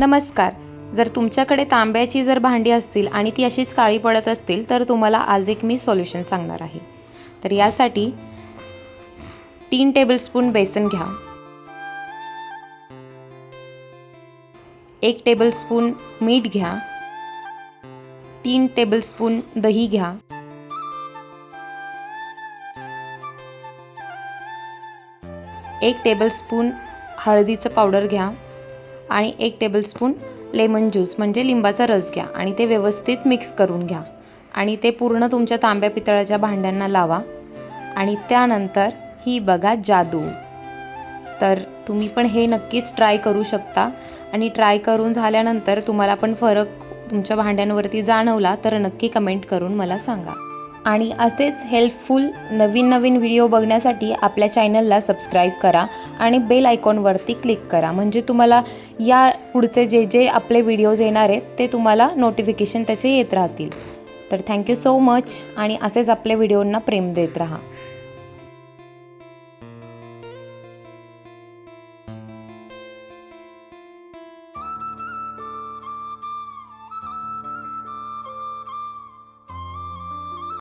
नमस्कार. जर तुमच्याकडे तांब्याची जर भांडी असतील आणि ती अशीच काळी पडत असतील तर तुम्हाला आज एक मी सोल्युशन सांगणार आहे. तर यासाठी तीन टेबलस्पून बेसन घ्या. एक टेबलस्पून मीठ घ्या. तीन टेबलस्पून दही घ्या. एक टेबलस्पून हळदीचं पावडर घ्या. आणि एक टेबलस्पून लेमन ज्यूस म्हणजे लिंबाचा रस घ्या आणि ते व्यवस्थित मिक्स करून घ्या. आणि ते पूर्ण तुमच्या तांब्या पितळाच्या भांड्यांना लावा. आणि त्यानंतर ही बघा जादू. तर तुम्ही पण हे नक्कीच ट्राय करू शकता. आणि ट्राय करून झाल्यानंतर तुम्हाला पण फरक तुमच्या भांड्यांवरती जाणवला तर नक्की कमेंट करून मला सांगा. आणि असेच हेल्पफुल नवीन नवीन व्हिडिओ बघण्यासाठी आपल्या चॅनलला सबस्क्राईब करा आणि बेल आयकॉनवरती क्लिक करा. म्हणजे तुम्हाला या पुढचे जे जे आपले व्हिडिओज येणार आहेत ते तुम्हाला नोटिफिकेशन त्याचे येत राहतील. तर थँक्यू सो मच आणि असेच आपल्या व्हिडिओंना प्रेम देत राहा.